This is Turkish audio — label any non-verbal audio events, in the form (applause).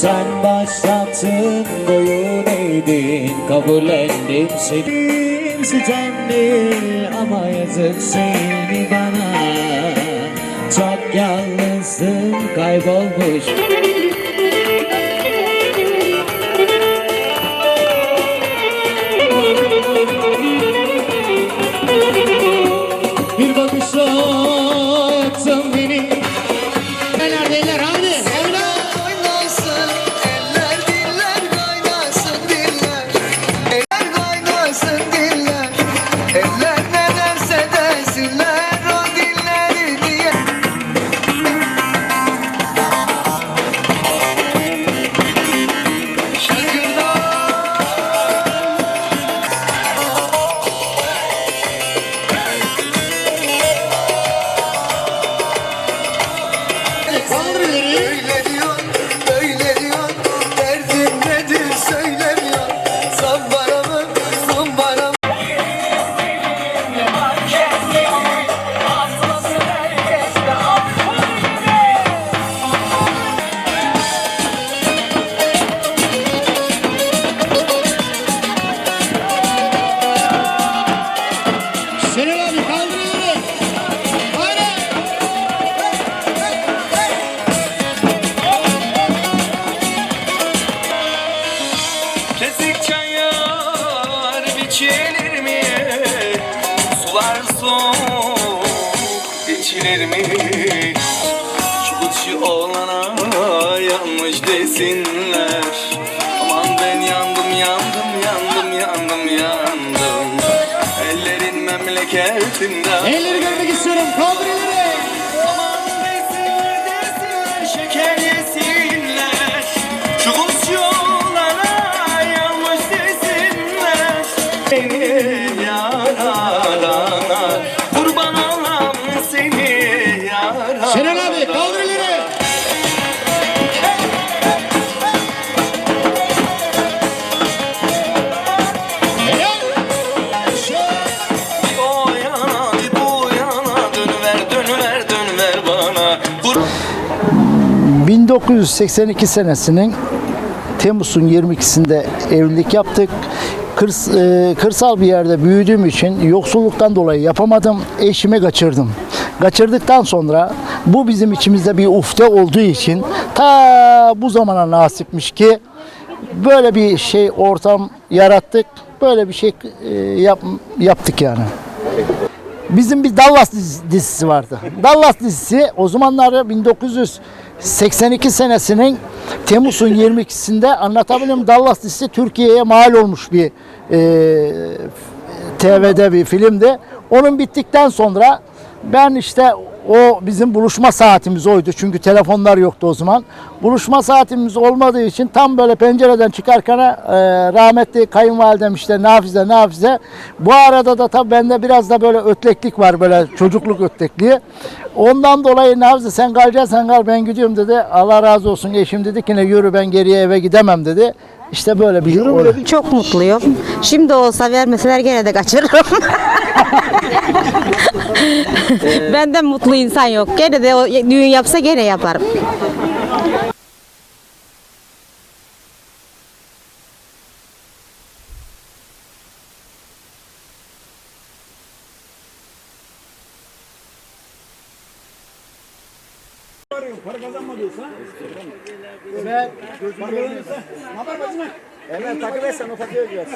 Sen başlattın boyun eğdin Kabullendim senin sitemli Ama yazık seni bana. Çok yalnızsın kaybolmuş Sular soğuk içilir mi? Şu kuşu olana yanmış desinler Aman ben yandım yandım yandım yandım yandım Ellerin memleketinden Elleri görmek istiyorum. Kaldır. Aman desinler desinler şeker yesinler yanmış desinler Beni 1982 senesinin Temmuz'un 22'sinde evlilik yaptık. Kırs, e, kırsal bir yerde büyüdüğüm için yoksulluktan dolayı yapamadım. Eşimi kaçırdım. Kaçırdıktan sonra bu bizim içimizde bir ufte olduğu için ta bu zamana nasipmiş ki böyle bir şey ortam yarattık. Böyle bir şey e, yap, yaptık yani. Bizim bir Dallas diz- dizisi vardı. Dallas dizisi o zamanları 1982 senesinin Temmuz'un 22'sinde anlatabiliyor muyum? Dallas dizisi Türkiye'ye mal olmuş bir e, TV'de bir filmdi. Onun bittikten sonra ben işte o bizim buluşma saatimiz oydu. Çünkü telefonlar yoktu o zaman. Buluşma saatimiz olmadığı için tam böyle pencereden çıkarken e, rahmetli kayınvalidem işte Nafize Nafize. Bu arada da tabii bende biraz da böyle ötleklik var böyle çocukluk ötlekliği. Ondan dolayı Nafize sen kalacaksın sen kal ben gidiyorum dedi. Allah razı olsun eşim dedi ki ne yürü ben geriye eve gidemem dedi. İşte böyle bir olay. Çok mutluyum. Şimdi olsa vermeseler gene de kaçırırım. (laughs) Benden mutlu insan yok. Gene de o düğün yapsa gene yaparım. Hemen takip etsen ufak göreceğiz.